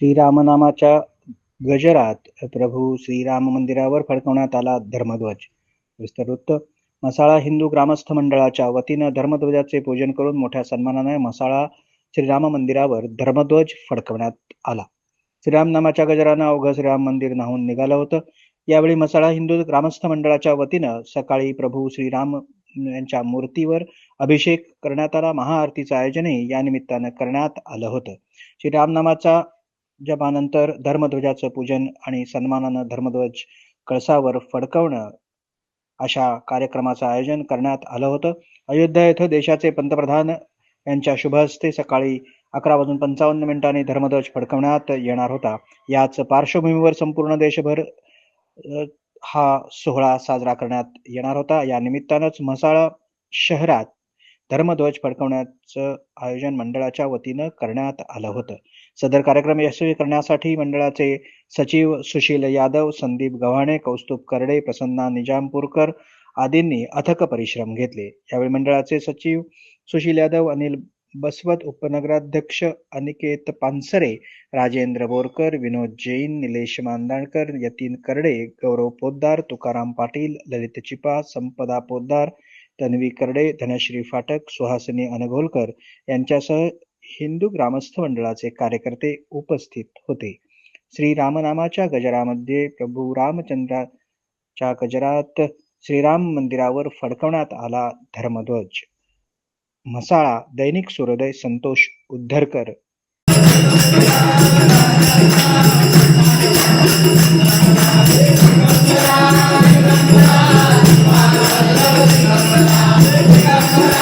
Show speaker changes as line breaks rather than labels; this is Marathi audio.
श्रीरामनामाच्या गजरात प्रभू श्रीराम मंदिरावर फडकवण्यात आला धर्मध्वज. विस्तृत. मसाळा हिंदू ग्रामस्थ मंडळाच्या वतीनं धर्मध्वजाचे पूजन करून मोठ्या सन्मानाने मसाळा श्रीराम मंदिरावर धर्मध्वज फडकवण्यात आला. श्रीराम नामाच्या गजरानं अवघं श्रीराम मंदिर नाहून निघालं होतं. यावेळी मसाळा हिंदू ग्रामस्थ मंडळाच्या वतीनं सकाळी प्रभू श्रीराम यांच्या मूर्तीवर अभिषेक करण्यात आला. महाआरतीचं आयोजनही या निमित्तानं करण्यात आलं होतं. श्रीरामनामाचा जपानंतर धर्मध्वजाचं पूजन आणि सन्मानानं धर्मध्वज कळसावर फडकवणं अशा कार्यक्रमाचं आयोजन करण्यात आलं होतं. अयोध्या येथे देशाचे पंतप्रधान यांच्या शुभ हस्ते सकाळी अकरा वाजून पंचावन्न मिनिटांनी धर्मध्वज फडकवण्यात येणार होता. याच पार्श्वभूमीवर संपूर्ण देशभर हा सोहळा साजरा करण्यात येणार होता. या निमित्तानंच म्हसाळा शहरात धर्मध्वज फडकवण्याचं आयोजन मंडळाच्या वतीनं करण्यात आलं होतं. सदर कार्यक्रम यशस्वी करण्यासाठी मंडळाचे सचिव सुशील यादव संदीप गव्हाणे कौस्तुभ करडे प्रसन्ना निजामपूरकर आदींनी अथक परिश्रम घेतले. यावेळी मंडळाचे सचिव सुशील यादव अनिल बसवत उपनगराध्यक्ष अनिकेत पानसरे राजेंद्र बोरकर विनोद जैन निलेश मांदाणकर यतीन करडे गौरव पोद्दार तुकाराम पाटील ललित चिपा संपदा पोद्दार तन्वी करडे धनश्री फाटक सुहासिनी अनघोलकर यांच्यासह हिंदू ग्रामस्थ मंडळाचे कार्यकर्ते उपस्थित होते. श्री रामनामाच्या गजरामध्ये प्रभू रामचंद्राच्या गजरात श्रीराम मंदिरावर फडकवण्यात आला धर्मध्वज. म्हसाळा दैनिक सूर्योदय संतोष उद्धरकर.
Yeah.